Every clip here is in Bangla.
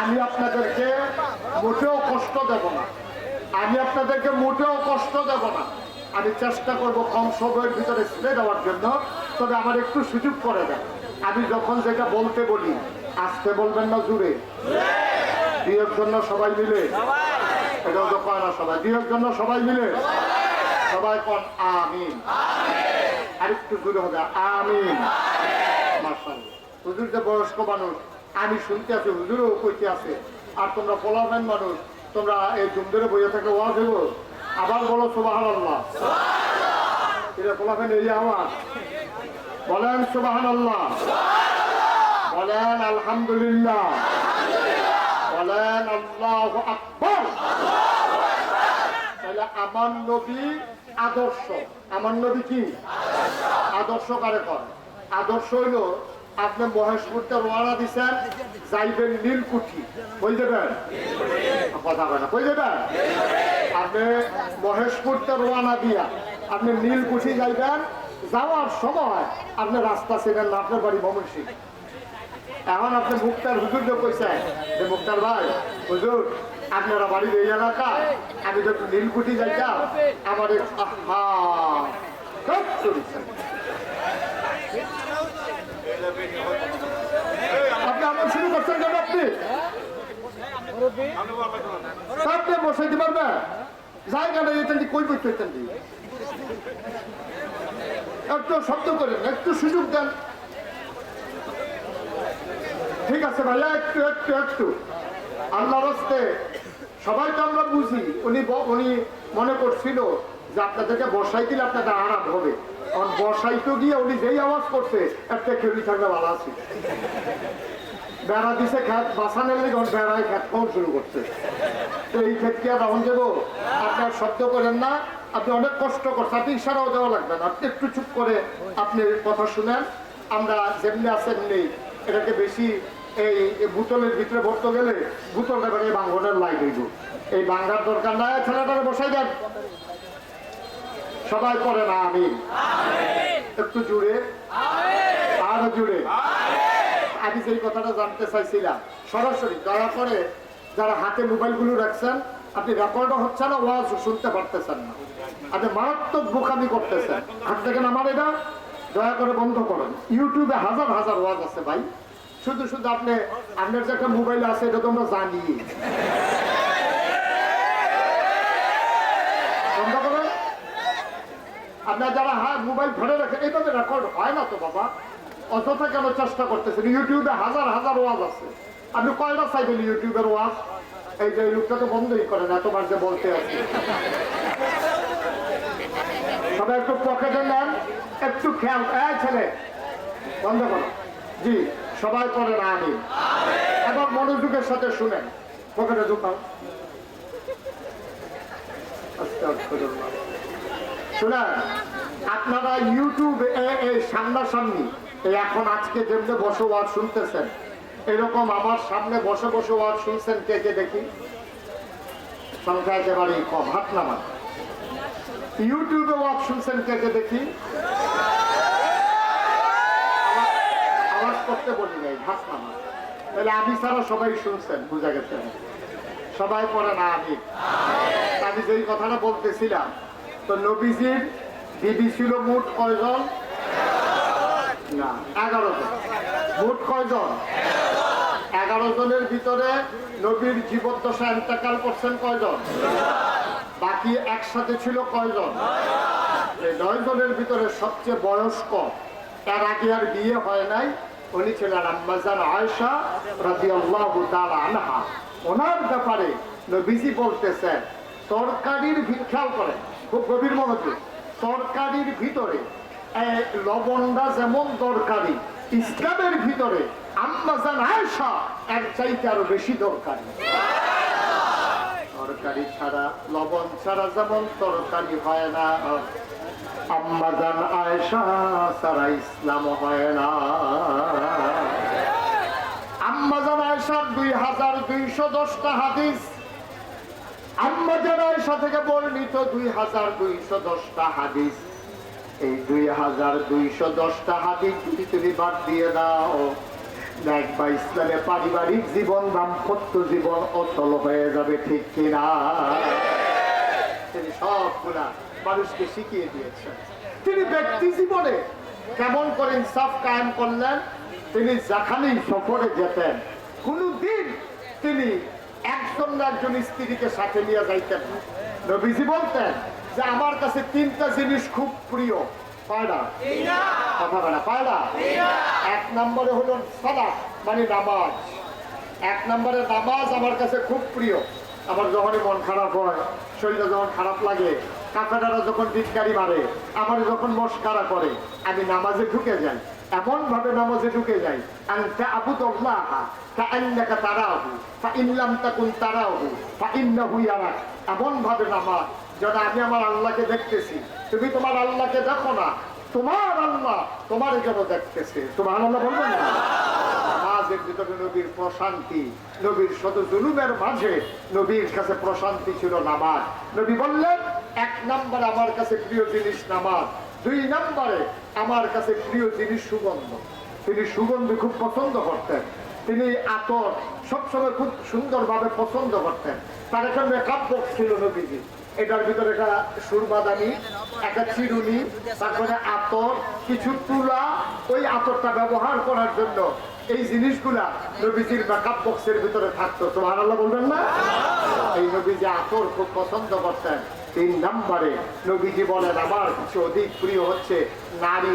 আমি আপনাদেরকে মোটেও কষ্ট দেব না। আমি আপনাদেরকে মোটেও কষ্ট দেব না। আমি চেষ্টা করব কম সময়ের ভিতরে ছেড়ে দেওয়ার জন্য, তবে আমার একটু সুযোগ করে দেন। আমি যখন যেটা বলতে বলি, আসতে বলবেন না জুড়ে? বিয়ের জন্য সবাই মিলে? এটাও তো কয় না সবাই বিয়ের জন্য সবাই মিলে? সবাই কন, আমিন। আরেকটু জুড়ে হবে, আমিন। মার্শাল্লাহ হুজুর যে বয়স্ক মানুষ আমি শুনতে আছি হুজুরও কইতে আছে আর তোমরা ফলাবেন মানুষ তোমরা এই জুমদের বইয়ে থেকে ওয়াজ হইব? আবার বলো সুবাহান আল্লাহ এটা ফলাবেন এই আমার বলেন সুবাহান আল্লাহ বলেন আলহামদুলিল্লাহ। বলেন আল্লাহ আকবর। তাহলে আমার নবী আদর্শ। আমার নবী কি? আদর্শ। কারে কর আদর্শ হইল আপনি মহেশপুরটা রোয়ানা দিছেন, যাইবেন নীলকুঠি। কই দেবেন কথা না। কই দেবেন আপনি মহেশপুরটা রোয়ানা দিয়া আপনি নীলকুঠি যাইবেন, যাওয়ার সময় আপনি রাস্তা ছিলেন না, আপনার বাড়ি ময়মনসিংহ। এখন আপনি মুক্তার হুজুরকে কইছেন যে মুক্তার ভাই, হুজুর, আপনারা বাড়ির এই এলাকা, আমি একটু নীলকুঠি যাইতাম, আমার আহা। আপনি আমার শুরু করছেন কেন আপনি? বসাইতে এখান কই এখান থেকে একটু শব্দ করেন, একটু সুযোগ দেন। ঠিক আছে ভাইয়া, একটু একটু একটু। আল্লাহ রাস্তে সবাই তো আমরা বুঝি, উনি উনি মনে করছিল যে আপনাদেরকে বসাই দিলে আপনাদের আরাম হবে। কারণ বসাইতে গিয়ে উনি যেই আওয়াজ করছে, একটা খেলি থাকলে ভালো আছে। বেড়া দিছে খ্যাত বাসানের ওর বেড়ায় খ্যাত খাওয়া শুরু করছে। তো এই ক্ষেত্রে আর রাউন্ড দেবো? আপনার শব্দ করেন না, আপনি অনেক কষ্ট করছেন, আপনি ইশারাও দেওয়া লাগবে না। আপনি একটু চুপ করে আপনি কথা শুনেন। আমরা যেমনি আছেন নেই এটাকে বেশি এই বোতলের ভিতরে ভরতে গেলে বোতলটা এবারে এই বাঙ্গনের লাইট হইব এই বাঙ্গার দরকার নাই ছেলেটাকে বসাই দেন। সবাই করে না আমি। একটু জুড়ে। আরও জুড়ে। আমি যেই কথাটা জানতে চাইছিলাম সরাসরি দয়া করে যারা হাতে মোবাইলগুলো রাখছেন আপনি রেকর্ডও হচ্ছে না ওয়াজ শুনতে পারতেছেন না। আপনি মারাত্মক বোকামি করতেছেন। হাত থেকে আমার এটা দয়া করে বন্ধ করেন। ইউটিউবে হাজার হাজার ওয়াজ আছে ভাই। শুধু শুধু আপনি আপনার যে একটা মোবাইল আছে এটা তো আমরা জানি বন্ধ করেন আপনার যারা হ্যাঁ মোবাইল ধরে রাখেন এইভাবে রেকর্ড হয় না তো বাবা? অযথা কেন চেষ্টা করতেছেন? ইউটিউবে হাজার হাজার ওয়াজ আছে। আপনি কয়টা চাইবেন ইউটিউবের ওয়াজ? এই যে লোকটা তো বন্ধই করেন এতবার যে বলতে আছে। সবাই একটু পকেটে নেন, একটু খেয়াল। এই ছেলে, বন্ধ করো। জি, সবাই করেন আমি এবার মনোযোগের সাথে শুনেন। পকেটে ঢুকাও। আস্তাগফিরুল্লাহ। শুনেন, আপনারা ইউটিউবে এই সামনাসামনি এখন আজকে যেমনি বসে ওয়াজ শুনতেছেন, এরকম আমার সামনে বসে বসে ওয়াজ শুনছেন কে কে দেখি? সংখ্যা একেবারেই কম, হাত নামান। ইউটিউবে ওয়াজ শুনছেন কে কে দেখি? আওয়াজ- করতে বলি নাই, হাত নামান। তাহলে আমি ছাড়া সবাই শুনছেন, বুঝা গেছে। সবাই পড়ে না আমি আমি যেই কথাটা বলতেছিলাম তো নবীজির বিবি ছিল মোট কয়জন? না, এগারো জন। মোট কয়জন? এগারো জনের ভিতরে নবীর জীবদ্দশা এন্তেকাল করছেন কয়জন? বাকি একসাথে ছিল কয়জন? নয় জনের ভিতরে সবচেয়ে বয়স্ক, তার আগে আর বিয়ে হয় নাই। উনি ছিলেন আম্মাজান আয়সা রাজি আল্লাহ আনহা। ওনার ব্যাপারে নবীজি বলতেছেন, তরকারির ভি- খেয়াল করেন। খুব গভীর মনোযোগ। তরকারির ভিতরে লবণটা যেমন দরকারি, ইসলামের ভিতরে আম্মাজান আয়সা এক চাইতে আরও বেশি দরকারি। তরকারি ছাড়া, লবণ ছাড়া যেমন তরকারি হয় না, আম্মাজান আয়েশা ছাড়া ইসলাম হয় না। আম্মাজান আয়েশার দুই হাজার দুইশো দশটা হাদিস আম্মাজান আয়েশা থেকে বর্ণিত দুই হাজার দুইশো দশটা হাদিস। এই দুই হাজার দুইশো দশটা হাদিস যদি তুমি বাদ দিয়ে দাও দেখ বা ইসলামে পারিবারিক জীবন, দাম্পত্য জীবন অচল হয়ে যাবে, ঠিক কিনা? তিনি সবগুলা মানুষকে শিখিয়ে দিয়েছেন। তিনি ব্যক্তি জীবনে কেমন করে ইনসাফ কায়েম করলেন? তিনি যেখানেই সফরে যেতেন। কোনদিন তিনি একজন না একজন স্ত্রীকে সাথে নিয়ে যাইতেন। না। নবীজি বলতেন যে আমার কাছে তিনটা জিনিস খুব প্রিয়। পায়রা। কথা বলা পায়রা। এক নম্বরে হলো সালাত মানে নামাজ। এক নম্বরে নামাজ আমার কাছে খুব প্রিয়। আমার যখনই মন খারাপ হয় শরীরটা যখন খারাপ লাগে কাকাটারা যখন বিটকারি মারে আমার যখন মস্কারা করে আমি নামাজে ঢুকে যাই। এমন ভাবে নামাজে ঢুকে যাই এমন ভাবে নামাজ, যেন আমি আমার আল্লাহকে দেখতেছি। তুমি তোমার আল্লাহকে দেখো না, তোমার আল্লাহ তোমার যেন দেখতেছে। তোমার আল্লাহ বলবে না নবীর প্রশান্তি, নবীর শত জুলুমের মাঝে নবীর কাছে প্রশান্তি ছিল নামাজ। নবী বললেন, এক নম্বর আমার কাছে প্রিয় জিনিস নামাজ, দুই নম্বরে আমার কাছে প্রিয় জিনিস সুগন্ধ, তিনি সুগন্ধি খুব পছন্দ করতেন। তিনি আতর সবসময় খুব সুন্দরভাবে পছন্দ করতেন। তার একটা মেকআপ বক্স ছিল নবীজি। এটার ভিতরে একটা সুরবাদানি একটা চিরুনি, তারপরে আতর, কিছু তুলা, ওই আতরটা ব্যবহার করার জন্য এই জিনিসগুলা নবীজির মেকআপ বক্সের ভিতরে থাকতো। তো বলবেন না? এই নবীজি আতর খুব পছন্দ করতেন। তিন নম্বরে নবীজি বলেন, আমার কিছু অধিক প্রিয় হচ্ছে নারী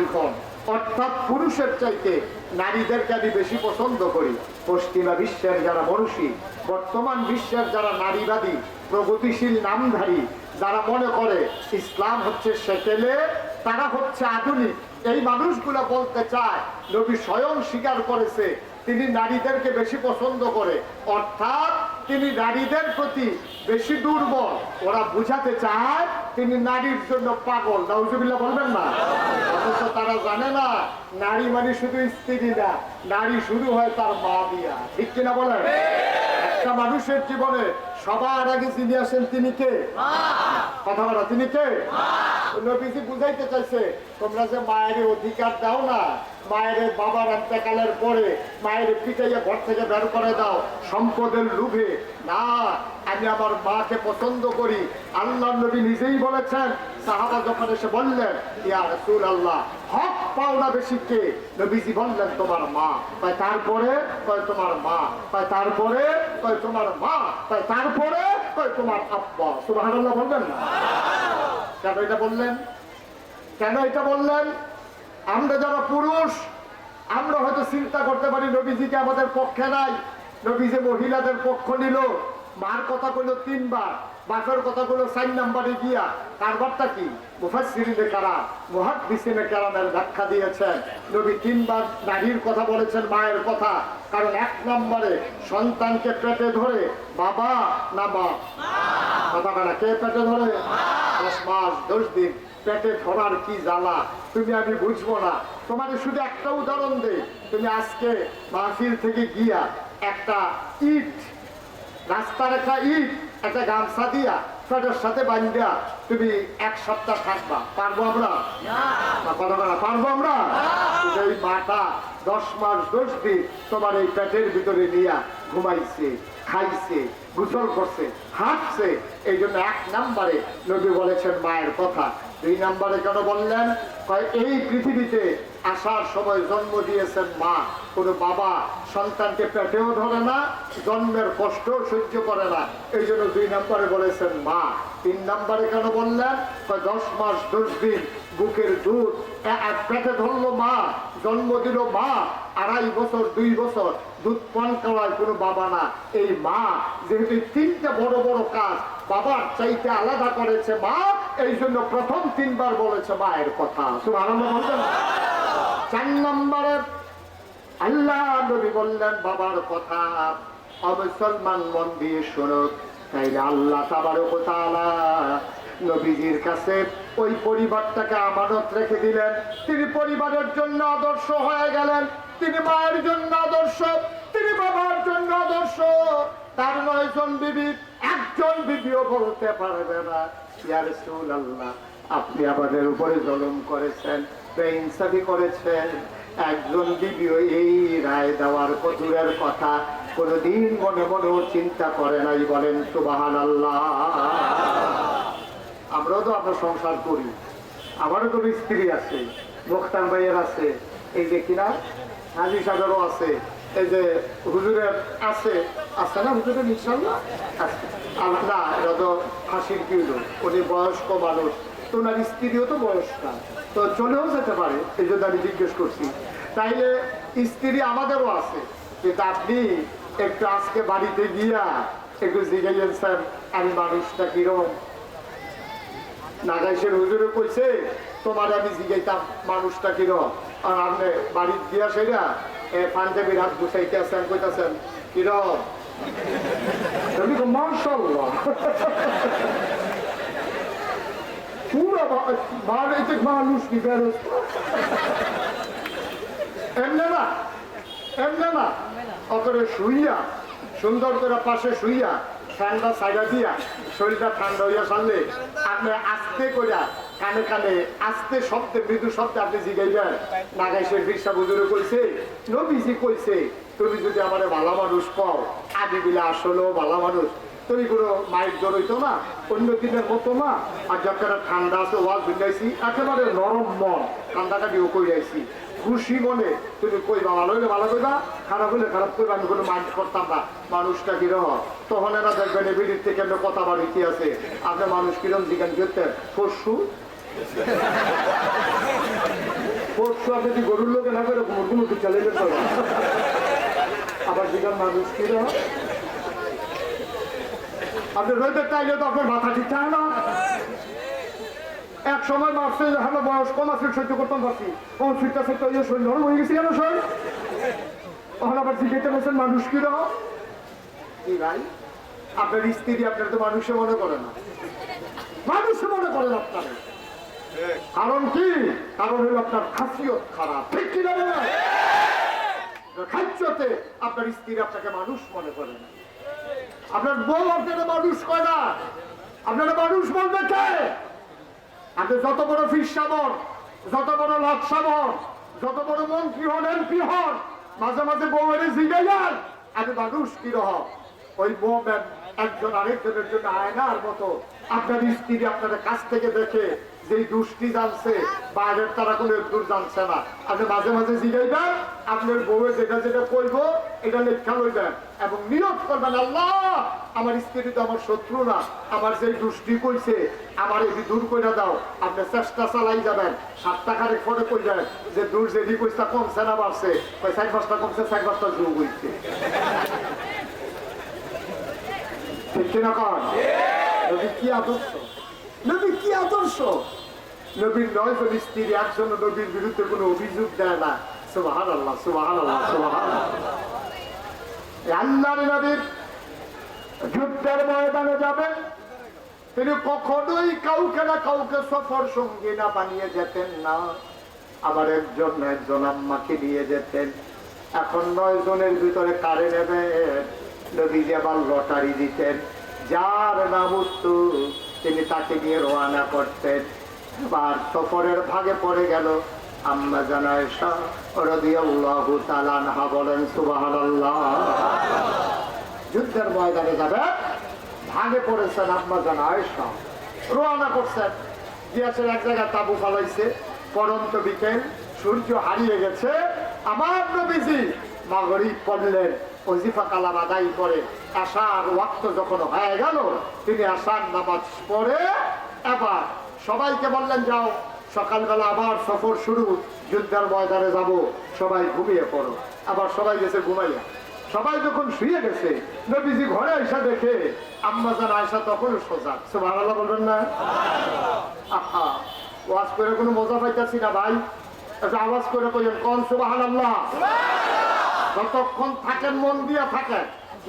অর্থাৎ পুরুষের চাইতে নারীদেরকে আমি বেশি পছন্দ করি। পশ্চিমা বিশ্বের যারা মনুষী, বর্তমান বিশ্বের যারা নারীবাদী, প্রগতিশীল নামধারী, যারা মনে করে ইসলাম হচ্ছে সেকেলে তারা হচ্ছে আধুনিক। এই মানুষগুলো বলতে চায়, নবী স্বয়ং স্বীকার করেছে তিনি নারীদেরকে বেশি পছন্দ করে। অর্থাৎ তিনি নারীদের প্রতি বেশি দুর্বল। ওরা বুঝাতে চায় তিনি নারীর জন্য পাগল। নাউজুবিল্লা বলবেন না? অথচ তারা জানে না নারী মানে শুধু স্ত্রী না নারী শুরু হয় তার মা দিয়া। ঠিক কিনা বলেন? একটা মানুষের জীবনে সবার আগে যিনি আসেন তিনি কে? কথা বলা, তিনি কে? নবীজি বুঝাইতে চাইছে, তোমরা যে মায়ের অধিকার দাও না, মায়ের বাবার এতেকালের পরে মায়ের পিটাইয়া ঘর থেকে বের করে দাও, সম্পদের লোভে। না, আমি আমার মাকে পছন্দ করি। আল্লাহ নবী নিজেই বলেছেন, সাহাবা যখন এসে বললেন, ইয়া রাসূল আল্লাহ হক পাওনা বেশি কে? নবীজি বললেন, তোমার মা। তাই তারপরে তোমার মা। তাই তারপরে তোমার মা। তাই তারপরে কয় তোমার আব্বা। সুবহানাল্লাহ বলবেন না? কেন এটা বললেন? কেন এটা বললেন? আমরা যারা পুরুষ, আমরা হয়তো চিন্তা করতে পারি নবীজিকে আমাদের পক্ষে নাই? নবীজি মহিলাদের পক্ষ নিল। মার কথা কইল তিনবার। বাপের কথা কইলো চার নাম্বারে গিয়া কারবারটা কি? মুফাসসিরিনে কারাম, মুহাদ্দিসিনে কারামের ব্যাখ্যা দিয়েছেন। নবী তিনবার নারীর কথা বলেছেন, মায়ের কথা। কারণ এক নম্বরে সন্তানকে পেটে ধরে বাবা না মা? কথা বলা কে পেটে ধরে? দশ মাস, দশ দিন। পেটে ধরার কি জ্বালা? তুমি আমি বুঝব না। তোমার শুধু একটা উদাহরণ দে তুমি আজকে মাহফিল থেকে গিয়া একটা ইট, রাস্তার একটা ইট একটা গামছা দিয়া পেটের সাথে বান্ধিয়া তুমি এক সপ্তাহ থাকবা। পারব আমরা? কথা বলা পারব আমরা? এই মাটা দশ মাস দশ দিন তোমার এই পেটের ভিতরে নিয়া ঘুমাইছে, খাইছে, গোসল করছে, হাঁটছে এই জন্য এক নাম্বারে নবী বলেছেন মায়ের কথা। দুই নাম্বারে কেন বললেন? এই পৃথিবীতে আসার সময় জন্ম দিয়েছেন মা। কোনো বাবা সন্তানকে পেটেও ধরে না, জন্মের কষ্টও সহ্য করে না। এই জন্য দুই নম্বরে বলেছেন মা। তিন নম্বরে কেন বললেন? দশ মাস দশ দিন বুকের দুধ পেটে ধরলো মা, জন্ম দিল মা আড়াই বছর, দুই বছর দুধ পান করার কোনো বাবা না। এই মা যেহেতু তিনটা বড় বড় কাজ, বাবার চাইতে আলাদা করেছে মা, এই জন্য প্রথম তিনবার বলেছে মায়ের কথা। শুধু আনন্দ বলছেন। চার নম্বরে আল্লাহ নবী বললেন, বাবার কথা অমুসলমান মন দিয়ে শুনুক তাইলে আল্লাহ তাবারক ওয়া তাআলা নবীজির কাছে ওই পরিবারটাকে আমানত রেখে দিলেন। তিনি পরিবারের জন্য আদর্শ হয়ে গেলেন। তিনি মায়ের জন্য আদর্শ, তিনি বাবার জন্য আদর্শ। তার নয়জন বিবি, একজন বিবিও বলতে পারবে না। ইয়া রাসূলুল্লাহ, আপনি আমাদের উপরে জলম করেছেন, বেইনসাফি করেছেন। একজন বিবিও এই রায় দেওয়ার কদূরের কথা কোনোদিন মনে মনেও চিন্তা করে নাই বলেন সুবাহান আল্লাহ আমরাও তো আমরা সংসার করি। আমারও তো স্ত্রী আছে, মোখতার ভাইয়ের আছে। এই যে কিনা হাজি সাগরও আছে, এই যে হুজুরের আছে আছে না হুজুরের ইনশাল্লাহ আছে। আমার না, এটা তো হাসির কি হলো? উনি বয়স্ক মানুষ তো ওনার স্ত্রীও তো বয়স্কা। তো চলেও যেতে পারে, এই জন্য আমি জিজ্ঞেস করছি। তাইলে স্ত্রী আমাদেরও আছে, কিন্তু আপনি একটু আজকে বাড়িতে গিয়া একটু জিজ্ঞাসা স্যার, আমি মানুষটা কিরম? নাগাইশের হুজুরে কইছে, তোমার আমি জিগাইতাম, মানুষটা কিরম? আর আপনি বাড়ির দিয়া সেরা পাঞ্জাবির হাত গুছাইতে কইতাছেন, কিরম? শুইয়া, সুন্দর করে পাশে শুইয়া, ঠান্ডা সাইডা দিয়া, শরীরটা ঠান্ডা হইয়া সারলে আপনি আস্তে কইরা কানে কানে আস্তে শব্দে, মৃদু শব্দে আপনি জিগাইবেন। নাগাইশের বিশ্বা বুজুরে কইছে, নবীজি কইছে, তুমি যদি আমার ভালো মানুষ পাও আদি বিলা আসলেও ভালো মানুষ। তুমি কোনো মাইক জড়ইতো না, অন্য দিনের মতো না। আর যখন ঠান্ডা আছে, ওয়াজ বুঝাইছি একেবারে নরম মন। ঠান্ডাটা কই কইরাইছি। খুশি মনে, তুমি কইবা ভালো হইলে ভালো কইবা, খারাপ হইলে খারাপ কইবা, আমি কোনো মাইন্ড করতাম না। মানুষটা কিরম তখন এরা দেখবেন এবিডির থেকে আমরা কথা বাড়িতে আছে। আপনি মানুষ কিরম জিজ্ঞান করতেন পরশু যদি গরুর লোকে না করে কোনো চালিয়ে যেতে। আবার মানুষ কিরম আপনি চাইলে তো আপনার মাথা ঠিক না। এক সময় আমার বয়স কম সহ্য করতাম পারছি। তখন ফিরতে ফিরতে শরীর নরম হয়ে গেছি কেন শরীর তখন আবার জিজ্ঞেতে বলছেন মানুষ কি রকম কি ভাই? আপনার স্ত্রী আপনার তো মানুষে মনে করে না। মানুষে মনে করেন আপনার। কারণ কি? কারণ হলো আপনার খাসিয়ত খারাপ। ঠিক আপনার স্ত্রী আপনাকে মানুষ মনে করে না। আপনার বউ আপনারা মানুষ কয় না। আপনারা মানুষ বলবে কে? আপনি যত বড় ফিস সাবন যত বড় লাট সাবন যত বড় মন্ত্রী হন, এমপি হন, মাঝে মাঝে বউয়ের জিগাইয়ার আমি মানুষ কি রহ? ওই বউম্যান একজন আরেকজনের জন্য আয়নার মতো। আপনার স্ত্রী আপনার কাছ থেকে দেখে যেই দুষ্টি জানছে বাইরের তারা কোনো দূর জানছে না। আপনি মাঝে মাঝে জিগাইবেন আপনার বউয়ে যেটা যেটা কইব এটা লেখা লইবেন এবং নিয়োগ করবেন আল্লাহ আমার স্ত্রী তো আমার শত্রু না আমার যে দুষ্টি কইছে আমার এটি দূর করে দাও। আপনি চেষ্টা চালাই যাবেন সাতটা খানিক ফটো কইবেন যে দূর যেদি কইসা কমছে না বাড়ছে। সাইড পাঁচটা কমছে সাইড পাঁচটা যোগ হইছে ঠিক কিনা কন? কি আদর্শ? নবী কি আদর্শ? নবীর নয় জন স্ত্রী, একজন নবীর বিরুদ্ধে কোনো অভিযোগ দেয় না। সুবাহান আল্লাহ সুবাহান আল্লাহ সুবাহান আল্লাহর নবীর যুদ্ধের ময়দানে যাবে, তিনি কখনোই কাউকে না কাউকে সফর সঙ্গী না বানিয়ে যেতেন না। আবার একজন একজন আম্মাকে নিয়ে যেতেন। এখন নয় জনের ভিতরে কারে নেবেন নবীজি আবার লটারি দিতেন। যার নাম উত্তু তিনি তাকে নিয়ে রওনা করতেন। এবার সফরের ভাগে পড়ে গেল আম্মা জানায় রাদিয়াল্লাহু তাআলা আনহা বলেন, সুবহানাল্লাহ। যুদ্ধের ময়দানে যাবে, ভাগে পড়েছেন আম্মা জান আয়েশা রওনা করছেন, গিয়েছেন এক জায়গায় তাবু ফালাইছে পরন্ত বিকেল, সূর্য হারিয়ে গেছে। আমার নবীজি মাগরিব পড়লেন। ওজিফা কালাম আদায় করে আশার ওয়াক্ত যখন হয়ে গেল, তিনি আশার নামাজ পড়ে, এবার সবাইকে বললেন, যাও, সকালবেলা আবার সফর শুরু, যুদ্ধের ময়দানে যাব, সবাই ঘুমিয়ে পড়ো। আবার সবাই গেছে ঘুমাইয়া। সবাই যখন শুয়ে গেছে, নবীজি ঘরে আইসা দেখে আম্মাজান আয়সা তখন সোজা। সুবহানাল্লাহ বলবেন না? আহা, ওয়াজ করে কোনো মজা পাইতাছি না ভাই। একটা আওয়াজ করে কইেন কোন সুবহানাল্লাহ? যতক্ষণ থাকেন, মন দিয়ে থাকেন।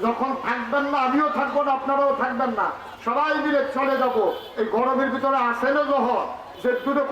যখন থাকবেন না, আমিও থাকব না, আপনারাও থাকবেন না। সবাই মিলে চলে যাব। এই গরমের ভিতরে আসেন যখন। যে দূরে